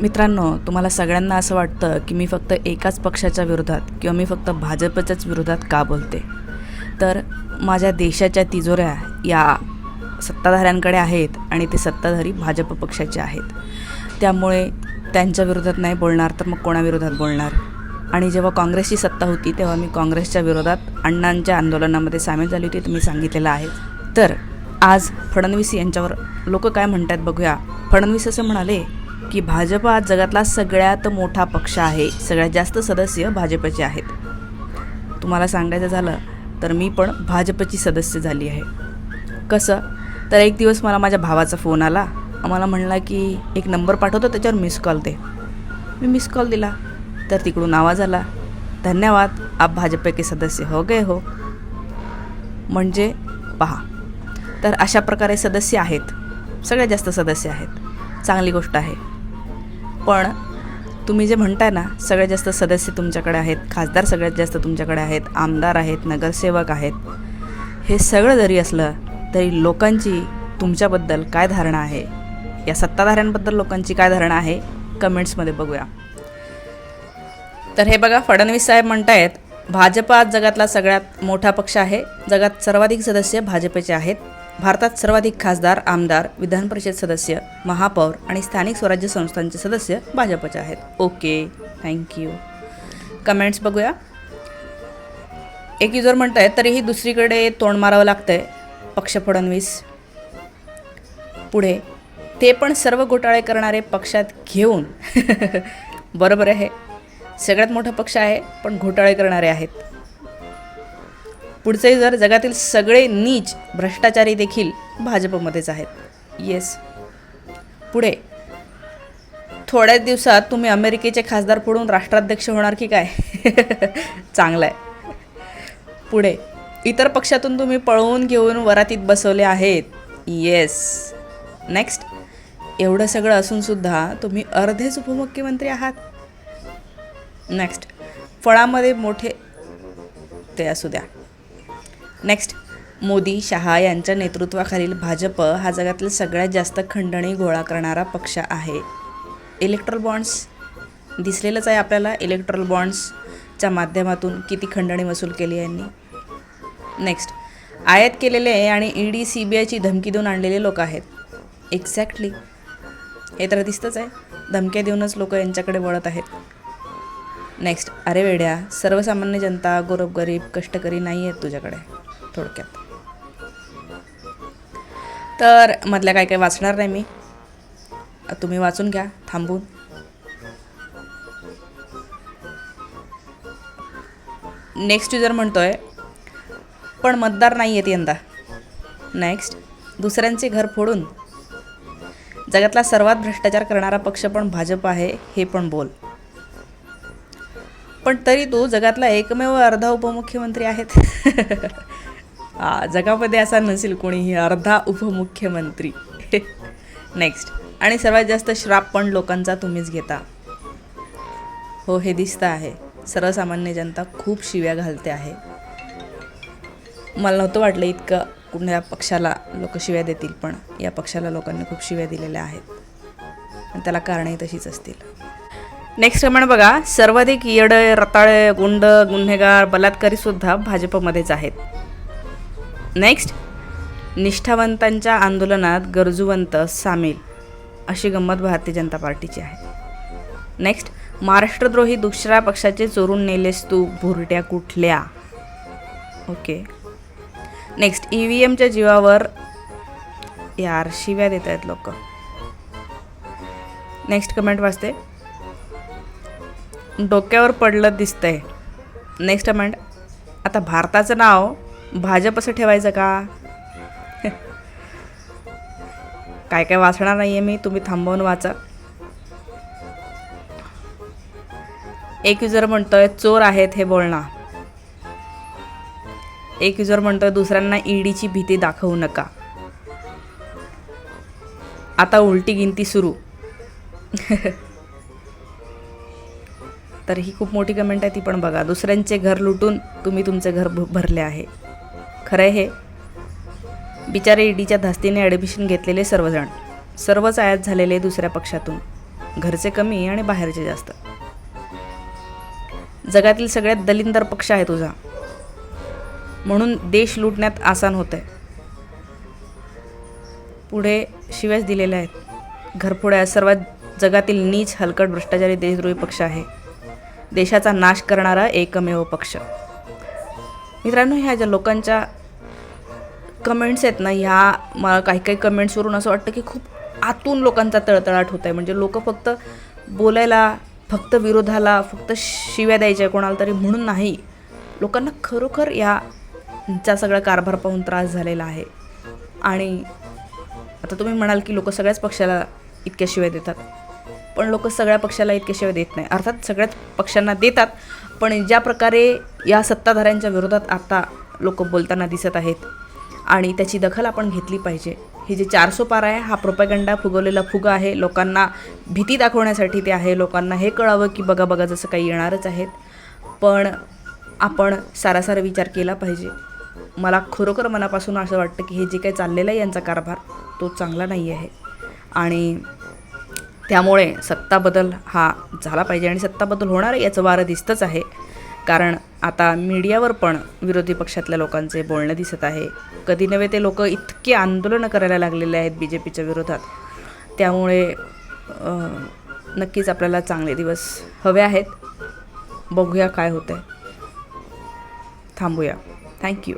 मित्रांनो तुम्हाला सगळ्यांना असं वाटतं की मी फक्त एकाच पक्षाच्या विरोधात किंवा मी फक्त भाजपच्याच विरोधात का बोलते? तर माझ्या देशाच्या तिजोऱ्या या सत्ताधाऱ्यांकडे आहेत आणि ते सत्ताधारी भाजप पक्षाचे आहेत. त्यामुळे त्यांच्या विरोधात नाही बोलणार तर मग कोणाविरोधात बोलणार? आणि जेव्हा काँग्रेसची सत्ता होती तेव्हा मी काँग्रेसच्या विरोधात अण्णांच्या आंदोलनामध्ये सामील झाली होती तुम्ही मी सांगितलेलं आहे. तर आज फडणवीस यांच्यावर लोक काय म्हणतात बघूया. फडणवीस असं म्हणाले की भाजप आज जगातला सगळ्यात मोठा पक्ष आहे. सगळ्यात जास्त सदस्य भाजपचे आहेत. तुम्हाला सांगायचं झालं तर मी पण भाजपची सदस्य झाली आहे. कसं? तर एक दिवस मला माझ्या भावाचा फोन आला. मला म्हणला की एक नंबर पाठवतो त्याच्यावर मिस कॉल दे. मी मिस कॉल दिला. तर तिकडून आवाज आला. धन्यवाद आप भाजपचे सदस्य हो गए हो. म्हणजे पहा. तर अशा प्रकारे सदस्य आहेत. सगळ्यात जास्त सदस्य आहेत. चांगली गोष्ट आहे. पण तुम्ही जे म्हणताय ना सगळ्यात जास्त सदस्य तुमच्याकडे आहेत खासदार सगळ्यात जास्त तुमच्याकडे आहेत आमदार आहेत नगरसेवक आहेत हे सगळं जरी असलं तरी लोकांची तुमच्याबद्दल काय धारणा आहे? या सत्ताधाऱ्यांबद्दल लोकांची काय धारणा आहे? कमेंट्समध्ये बघूया. तर हे बघा फडणवीस साहेब म्हणतायत भाजप आज जगातला सगळ्यात मोठा पक्ष आहे. जगात सर्वाधिक सदस्य भाजपचे आहेत. भारतात सर्वाधिक खासदार आमदार विधान परिषद सदस्य महापौर आणि स्थानिक स्वराज्य संस्थांचे सदस्य भाजपचे आहेत. ओके थँक्यू कमेंट्स बघूया. एक युजर म्हणत आहे तरीही दुसरीकडे तोंड मारावं लागतंय. पक्ष फडणवीस. पुढे ते पण सर्व घोटाळे करणारे पक्षात घेऊन. बरोबर आहे. सगळ्यात मोठा पक्ष आहे पण घोटाळे करणारे आहेत. पुढचे जर जगातील सगळे नीच भ्रष्टाचारी देखील भाजपमध्येच आहेत. येस पुढे. थोड्याच दिवसात तुम्ही अमेरिकेचे खासदार फोडून राष्ट्राध्यक्ष होणार की काय? चांगलं आहे पुढे. इतर पक्षातून तुम्ही पळवून घेऊन वरातीत बसवले आहेत. येस नेक्स्ट एवढं सगळं असूनसुद्धा तुम्ही अर्धेच उपमुख्यमंत्री आहात. नेक्स्ट फळामध्ये मोठे ते असू द्या. नेक्स्ट मोदी शहा यांच्या नेतृत्वाखालील भाजप हा जगातील सगळ्यात जास्त खंडणी गोळा करणारा पक्ष आहे. इलेक्ट्रल बॉन्ड्स दिसलेलंच आहे आपल्याला इलेक्ट्रल बॉन्ड्सच्या माध्यमातून किती खंडणी वसूल केली यांनी. नेक्स्ट आयात केलेले आणि ई डी सी बी आयची धमकी देऊन आणलेले लोक आहेत. एक्झॅक्टली हे तर दिसतंच आहे. धमक्या देऊनच लोक यांच्याकडे वळत आहेत. नेक्स्ट अरे वेड्या सर्वसामान्य जनता गोरबगरीब कष्टकरी नाही आहेत तुझ्याकडे. थोडक्यात. तर मधल्या काय काय वाचणार नाही मी? तुम्ही वाचून घ्या थांबून. नेक्स्ट युजर म्हणतोय पण मतदार नाही आहेत यंदा. नेक्स्ट दुसऱ्यांचे घर फोडून. जगातला सर्वात भ्रष्टाचार करणारा पक्ष पण भाजप आहे हे पण बोल. पण तरी तो जगातला एकमेव अर्धा उपमुख्यमंत्री आहेत. जगामध्ये असा नसेल कोणीही अर्धा उपमुख्यमंत्री. नेक्स्ट आणि सर्वात जास्त श्राप पण लोकांचा तुम्हीच घेता. हो हे दिसतं आहे. सर्वसामान्य जनता खूप शिव्या घालते आहे. मला नव्हतं वाटलं इतकं कुठल्या पक्षाला लोक शिव्या देतील पण या पक्षाला लोकांनी खूप शिव्या दिलेल्या आहेत. आणि त्याला कारणही तशीच असतील. नेक्स्ट कमेंट बघा. सर्वाधिक येडे रताळे गुंड गुन्हेगार बलात्कारीसुद्धा भाजपमध्येच आहेत. नेक्स्ट निष्ठावंतांच्या आंदोलनात गरजूवंत सामील अशी गंमत भारतीय जनता पार्टीची आहे. नेक्स्ट महाराष्ट्रद्रोही दुसऱ्या पक्षाचे चोरून नेलेस तू भुरट्या कुठल्या? ओके नेक्स्ट ई व्ही एमच्या जीवावर यार शिव्या देत आहेत लोक. नेक्स्ट कमेंट वाचते. डोक्यावर पडलं दिसतंय. नेक्स्ट कमेंट आता भारताचं नाव भाजप असं ठेवायचं का? काय काय वाचणार नाही आहे मी तुम्ही थांबवून वाचा. एक युजर म्हणतोय चोर आहेत हे बोलणं. एक युजर म्हणतोय दुसऱ्यांना ईडीची भीती दाखवू नका. आता उलटी गिनती सुरू. तर ही खूप मोठी कमेंट आहे ती पण बघा. दुसऱ्यांचे घर लुटून तुम्ही तुमचे घर भ- भरले आहे. खरं आहे हे. बिचारे ईडीच्या धास्तीने ॲडमिशन घेतलेले सर्वजण. सर्वच आयात झालेले दुसऱ्या पक्षातून. घरचे कमी आणि बाहेरचे जास्त. जगातील सगळ्यात दलिंदर पक्ष आहे तुझा. म्हणून देश लुटण्यात आसान होत आहे पुढे शिव्याच दिलेल्या आहेत. घरफोड्या सर्वात जगातील नीच हलकट भ्रष्टाचारी देशद्रोही पक्ष आहे. देशाचा नाश करणारा एकमेव पक्ष. मित्रांनो ह्या ज्या लोकांच्या कमेंट्स आहेत ना ह्या मला काही काही कमेंट्सवरून असं वाटतं की खूप आतून लोकांचा तळतळाट होत आहे म्हणजे लोक फक्त बोलायला फक्त विरोधाला फक्त शिव्या द्यायच्या कोणाला तरी म्हणून नाही. लोकांना खरोखर याचा सगळा कारभार पाहून त्रास झालेला आहे. आणि आता तुम्ही म्हणाल की लोक सगळ्याच पक्षाला इतक्या शिव्या देतात. पण लोक सगळ्या पक्षाला इतक्या शिव्या देत नाही. अर्थात सगळ्याच पक्षांना देतात पण ज्या प्रकारे या सत्ताधाऱ्यांच्या विरोधात आता लोक बोलताना दिसत आहेत आणि त्याची दखल आपण घेतली पाहिजे. हे जे चारसो पार आहे हा प्रोपॅगंडा फुगवलेला फुगा आहे. लोकांना भीती दाखवण्यासाठी ते आहे. लोकांना हे कळावं की बघा बघा जसं काही येणारच आहेत. पण आपण सारासारा विचार केला पाहिजे. मला खरोखर मनापासून असं वाटतं की हे जे काही चाललेलं आहे यांचा कारभार तो चांगला नाही आहे. आणि त्यामुळे सत्ता बदल हा झाला पाहिजे आणि सत्ता बदल होणार आहे याचं वारं दिसतंच आहे. कारण आता मीडियावर पण विरोधी पक्षातल्या लोकांचे बोलणं दिसत आहे. कधी नव्हे ते लोक इतके आंदोलनं करायला लागलेले आहेत बी जे पीच्या विरोधात. त्यामुळे नक्कीच आपल्याला चांगले दिवस हवे आहेत. बघूया काय होतं आहे थांबूया थँक्यू